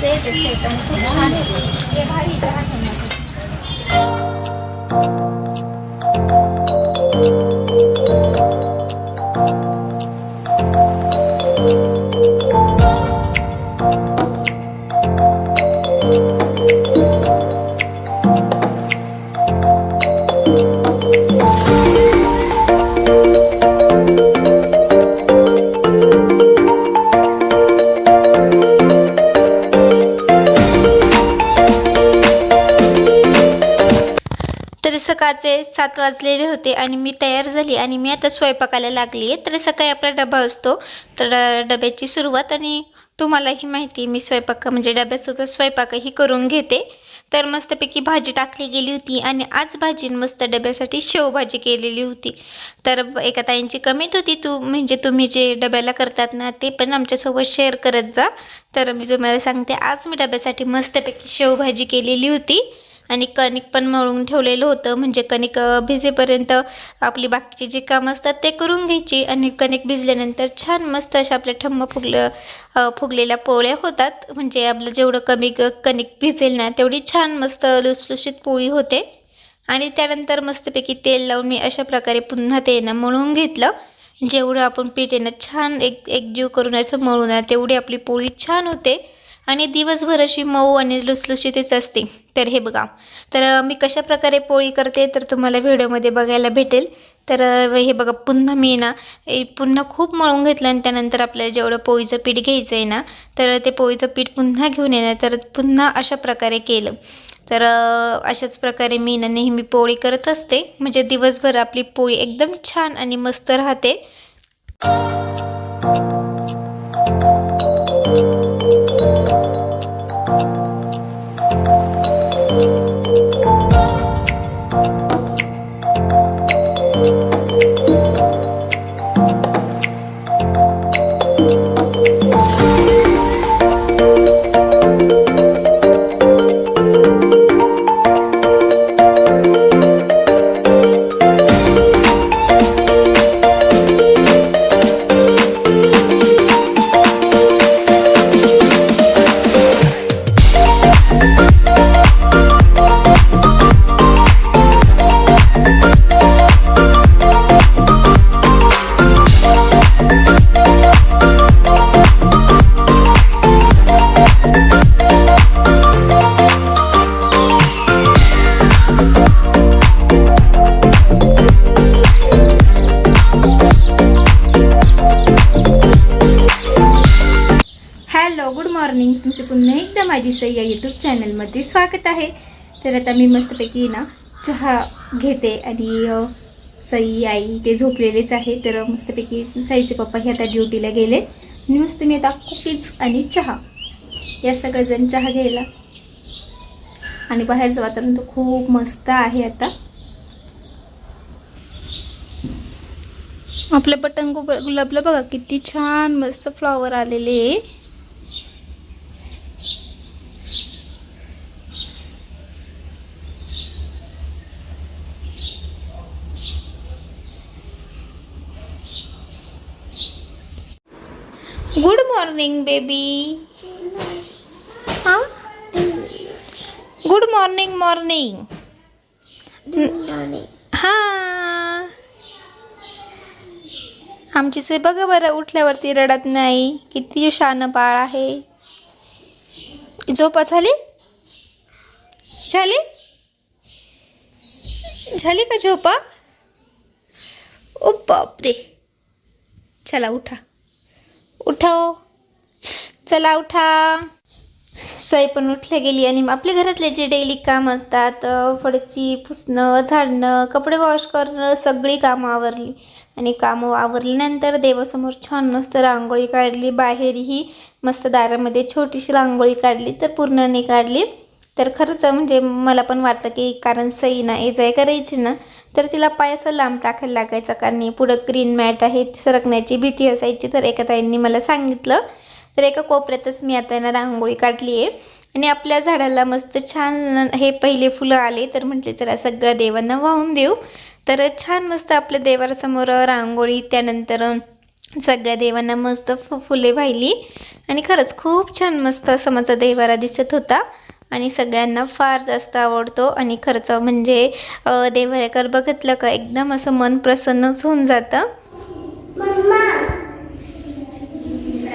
Set आहे set आणि खूप छान आहे हे भारी चहा सकाळचे सात वाजलेले होते आणि मी तयार झाली आणि मी आता स्वयंपाकाला लागली आहे. तर सकाळी आपला डबा असतो. तर डब्याची सुरुवात आणि तुम्हालाही माहिती आहे, मी स्वयंपाक म्हणजे डब्यासोबत स्वयंपाकही करून घेते. तर मस्तपैकी भाजी टाकली गेली होती आणि आज भाजी मस्त डब्यासाठी शेवभाजी केलेली होती. तर एका ताईंची कमेंट होती तू म्हणजे तुम्ही जे डब्याला करतात ना ते पण आमच्यासोबत शेअर करत जा. तर मी तुम्हाला सांगते आज मी डब्यासाठी मस्तपैकी शेवभाजी केलेली होती. आणि कणिक पण मळून ठेवलेलं होतं. म्हणजे कणिक भिजेपर्यंत आपली बाकीची जी कामं असतात ते करून घ्यायची आणि कणिक भिजल्यानंतर छान मस्त अशा आपल्या ठम्म फुगलं फुगलेल्या पोळ्या होतात. म्हणजे आपलं जेवढं कमी क- कणिक भिजेल ना तेवढी छान मस्त लुसलुशीत पोळी होते. आणि त्यानंतर मस्तपैकी तेल लावून मी अशा प्रकारे पुन्हा ते ना मळून घेतलं. जेवढं आपण पीठ येणं छान एक एकजीव करून असं मळून तेवढी आपली पोळी छान होते. आणि दिवसभर अशी मऊ आणि लुसलुशीतच असते. तर हे बघा. तर मी कशा प्रकारे पोळी करते तर तुम्हाला व्हिडिओमध्ये बघायला भेटेल. तर हे बघा पुन्हा मी ना पुन्हा खूप मळून घेतलं आणि त्यानंतर आपल्याला जेवढं पोळीचं पीठ घ्यायचं आहे ना तर ते पोळीचं पीठ पुन्हा घेऊन येणार. तर पुन्हा अशा प्रकारे केलं. तर अशाच प्रकारे मी ना नेहमी पोळी करत असते. म्हणजे दिवसभर आपली पोळी एकदम छान आणि मस्त राहते. सई या यूट्यूब चॅनलमध्ये स्वागत आहे. तर आता मी मस्तपैकी ना चहा घेते आणि सई आई ते झोपलेलेच आहे. तर मस्तपैकी सईचे पप्पा हे आता ड्युटीला गेले. आणि मस्त मी आता कुकीज आणि चहा या सगळेजण चहा घ्यायला. आणि बाहेरचं वातावरण तर खूप मस्त आहे आता. आपलं बटन गुलाबला बघा किती छान मस्त फ्लॉवर आलेले आहे गुड मॉर्निंग बेबी हां गुड मॉर्निंग मॉर्निंग हां आमची से बघा बरं उठल्यावरती रडत नाही. किती शान बाळ आहे. झोपा झाली? झाली? झाली का झोपा? ओ बापरे. चला उठा. उठाव चला उठा. सई पण उठल्या गेली आणि आपल्या घरातले जे डेली काम असतात फडची पुसणं झाडणं कपडे वॉश करणं सगळी कामं आवरली. आणि कामं आवरल्यानंतर देवासमोर छान मस्त रांगोळी काढली. बाहेरही मस्त दारामध्ये छोटीशी रांगोळी काढली तर पूर्णने काढली. तर खरंच म्हणजे मला पण वाटलं की कारण सई ना ये जाय करायची ना तर तिला पाय असं लांब टाकायला लागायचा. कारण पुढं ग्रीन मॅट आहे सरकण्याची भीती असायची. तर एका ताईंनी मला सांगितलं तर एका कोपऱ्यातच मी आता यांना रांगोळी काढली आहे. आणि आपल्या झाडाला मस्त छान हे पहिले फुलं आले तर म्हटले चला सगळ्या देवांना वाहून देऊ. तर छान मस्त आपल्या देवासमोर रांगोळी त्यानंतर सगळ्या देवांना मस्त फ फुले वाहिली. आणि खरंच खूप छान मस्त असं माझा देवारा दिसत होता. आणि सगळ्यांना फार जास्त आवडतो. आणि खरंच म्हणजे अ, देवाऱ्याकर बघितलं का एकदम असं मन प्रसन्नच होऊन जातं.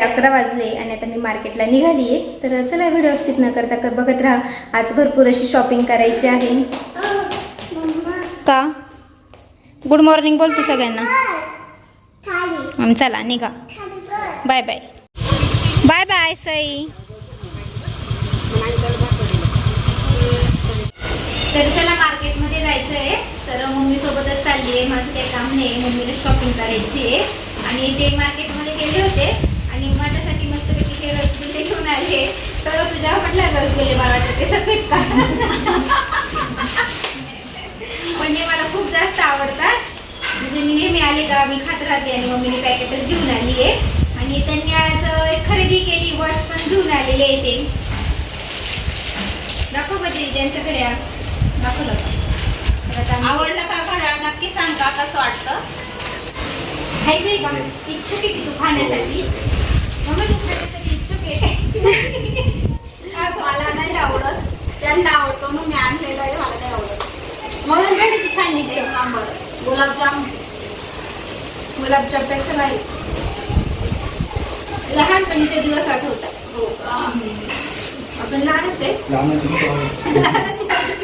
अकरा वाजले आणि आता मी मार्केटला निघाली आहे. तर चला व्हिडिओ स्किप न करता कर बघत राहा. आज भरपूर अशी शॉपिंग करायची आहे. का? गुड मॉर्निंग बोल तू सगळ्यांना. चला निघा. Bye bye bye bye Sai. तर चला मार्केटमध्ये जायचं आहे तर मम्मी सोबतच चालली आहे. माझं काही काम नाही. मम्मीला शॉपिंग करायची आहे. आणि ते मार्केटमध्ये गेले होते आणि माझ्यासाठी मस्तपैकी हे आले तर तुझ्या म्हटलं रसगुल्ले मला वाटतं ते सफेद का? म्हणजे मला खूप जास्त आवडतात. म्हणजे मी नेहमी आले का मी खात राहते आणि मम्मीने पॅकेटच घेऊन आली आहे आणि त्यांनी आज एक खरेदी केली वॉच पण घेऊन आलेले आहे ते. दाखव कधी ज्यांच्याकडे. दाखवलं आवडलं का घड्याळ नक्की सांग का कसं वाटतं? खायचंय का? इच्छुक आहे की तू खाण्यासाठी? मम्मी तू खाण्यासाठी मला नाही आवडत. त्यांना आवडतो म्हणून मी आणलेलं आहे मला नाही आवडत. म्हणून भेटली ती छान निघते नंबर गुलाबजाम. गुलाबजामपेक्षा नाही. लहानपणीचे दिवस आठवतात. हो? आपण लहानच आहे. लहानाची असं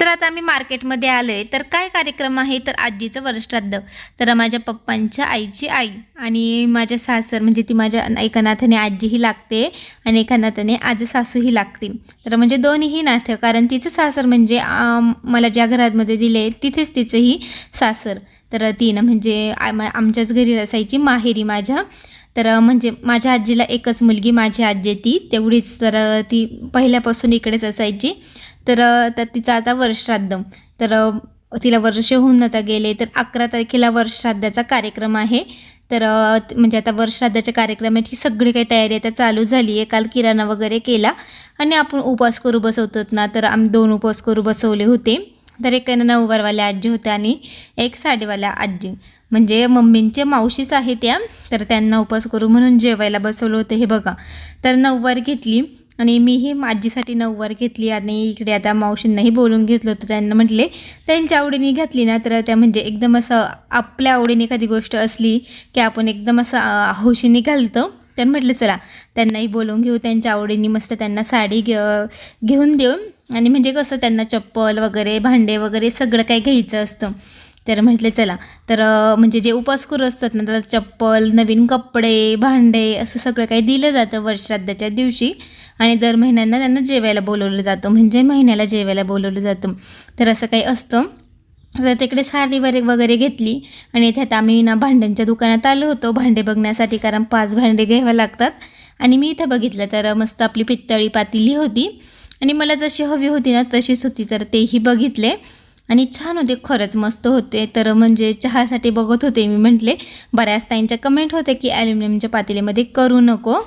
तर आता आम्ही मार्केटमध्ये आलो आहे तर काय कार्यक्रम आहे? तर आजीचं वर्षश्राद्ध तर माझ्या पप्पांच्या आईची आई आणि माझ्या सासर म्हणजे ती माझ्या एका नाथाने आजीही लागते आणि एका नाथाने आज सासूही लागते. तर म्हणजे दोन्हीही नातं कारण तिचं सासर म्हणजे मला ज्या घरामध्ये दिले तिथेच तिचंही सासर. तर ती ना म्हणजे आम- आमच्याच घरी असायची माहेरी माझ्या. तर म्हणजे माझ्या आजीला एकच मुलगी माझी आजी ती. तेवढीच तर ती पहिल्यापासून इकडेच असायची. तर तर तिचं आता वर्षश्राद्ध तर तिला वर्ष होऊन आता गेले. तर अकरा तारखेला वर्षश्राद्धाचा कार्यक्रम आहे. तर म्हणजे आता वर्षश्राद्धाच्या कार्यक्रमाची सगळी काही तयारी आता चालू झाली आहे. काल किराणा वगैरे केला. आणि आपण उपवास करू बसवतो ना. तर आम्ही दोन उपवास करू बसवले होते. तर एक नऊवारवाल्या आजी होत्या आणि एक साडेवाल्या आजी. म्हणजे मम्मींच्या मावशीच आहे त्या. तर त्यांना उपवास करू म्हणून जेवायला बसवलं होतं हे बघा. तर नऊवार घेतली. आणि मीही आजीसाठी नऊवार घेतली आणि इकडे आता मावशींनाही बोलून घेतलं होतं. त्यांना म्हटले त्यांच्या आवडीने घेतली ना तर त्या म्हणजे एकदम असं आपल्या आवडीने एखादी गोष्ट असली की आपण एकदम असं हौशीने घालतो. त्यांनी म्हटलं चला त्यांनाही बोलवून घेऊ त्यांच्या आवडीने मस्त त्यांना साडी घे घेऊन देऊ. आणि म्हणजे कसं त्यांना चप्पल वगैरे भांडे वगैरे सगळं काही घ्यायचं असतं. तर म्हटले चला. तर म्हणजे जे उपासकरू असतात ना त्याला चप्पल नवीन कपडे भांडे असं सगळं काही दिलं जातं वर्षश्राद्धाच्या दिवशी. आणि दर महिन्यांना त्यांना जेवायला बोलवलं जातं. म्हणजे महिन्याला जेवायला बोलवलं जातं. तर असं काही असतं. तर तिकडे साडी वगैरे वगैरे घेतली. आणि इथे आता आम्ही ना भांड्यांच्या दुकानात आलो होतो. भांडे बघण्यासाठी कारण पाच भांडे घ्यावं लागतात. आणि मी इथं बघितलं तर मस्त आपली पित्तळी पातेली होती. आणि मला जशी हवी होती ना तशीच होती. तर तेही बघितले. आणि छान होते. खरंच मस्त होते. तर म्हणजे चहासाठी बघत होते मी. म्हटले बऱ्याच ताईंच्या कमेंट होते की ॲल्युमिनियमच्या पातेलीमध्ये करू नको.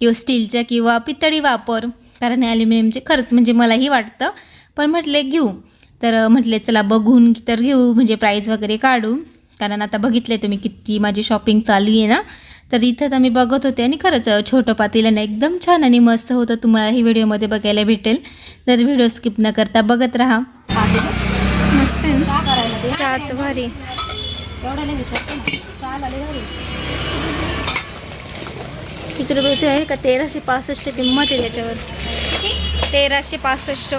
किंवा स्टीलच्या किंवा पितळी वापर कारण ॲल्युमिनियमचे खरंच म्हणजे मलाही वाटतं. पण म्हटले घेऊ. तर म्हटले चला बघून तर घेऊ म्हणजे प्राईज वगैरे काढू. कारण आता बघितले तुम्ही किती माझी शॉपिंग चालू आहे ना. तर इथं तर मी बघत होते आणि खरंच छोटं पातेलं ना एकदम छान आणि मस्त होतं. तुम्हाला ही व्हिडिओमध्ये बघायला भेटेल. तर व्हिडिओ स्किप न करता बघत राहा. मस्त आहे चहाचं भारी. एवढ्याला विचारते. किती रुपयाचं आहे का? तेराशे पासष्ट किंमत आहे त्याच्यावर. तेराशे पासष्ट.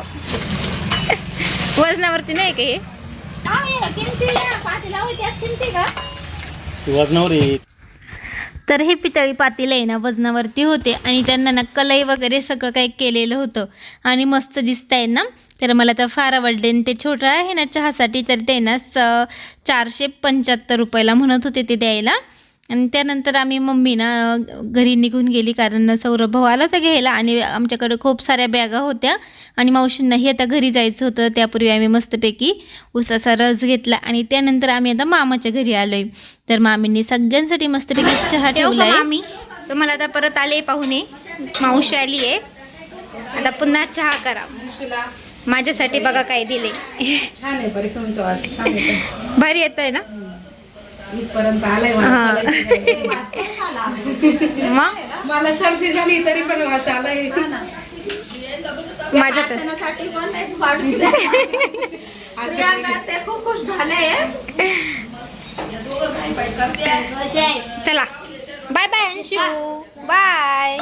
वजनावरती नाही का हे? वजनावर तर हे पितळी पातेलं आहे ना वजनावरती होते. आणि त्यांना ना कलई वगैरे सगळं काही केलेलं होतं. आणि मस्त दिसत आहे ना? तर मला तर फार आवडले. आणि ते छोटं आहे ना चहासाठी तर ते ना स चारशे पंच्याहत्तर रुपयाला म्हणत होते ते द्यायला. आणि त्यानंतर आम्ही मम्मी ना घरी निघून गेली कारण सौरभ भाऊ आला होता घ्यायला आणि आमच्याकडे खूप साऱ्या बॅगा होत्या. आणि मावशींनाही आता घरी जायचं होतं. त्यापूर्वी आम्ही मस्तपैकी उसाचा रस घेतला आणि त्यानंतर आम्ही आता मामाच्या घरी आलोय. तर मामींनी सगळ्यांसाठी मस्तपैकी चहा ठेवला मामी? तुम्हाला आता परत आले पाहुणे. मावशी आली आहे. आता पुन्हा चहा करा. माझ्यासाठी बघा काय दिले. छान आहे परिक्रमचा वास छान येतो भारी येत आहे ना इथपर्यंत आलाय मला. सर्दी झाली तरी पण वास आलाय. माझ्या पण एक वाढून ते खूप खुश झाले. चला. Bye bye Anshu. बाय.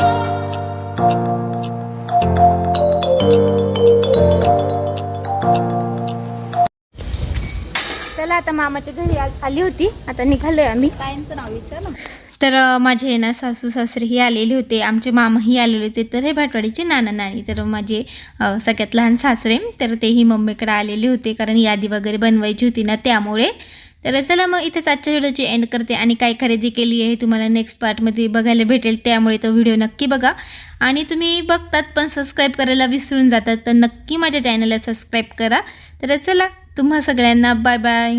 चला आता मामाच्या घरी आली होती. आता निघालोय आम्ही. ताईंचं नाव विचार ना तर माझे ना सासू सासरेही आलेले होते. आमचे मामाही आलेले होते. तर हे भाटवाडीचे नाना नानी. तर माझे सगळ्यात लहान सासरे. तर तेही मम्मीकडे आलेले होते. कारण यादी वगैरे बनवायची होती ना त्यामुळे. तर चला मग इथेच आजच्या व्हिडिओची एंड करते. आणि काय खरेदी केली आहे तुम्हाला नेक्स्ट पार्टमध्ये बघायला भेटेल. त्यामुळे तो व्हिडिओ नक्की बघा. आणि तुम्ही बघतात पण सबस्क्राईब करायला विसरून जातात. तर नक्की माझ्या चॅनलला सबस्क्राईब करा. तर चला तुम्हा सगळ्यांना बाय बाय.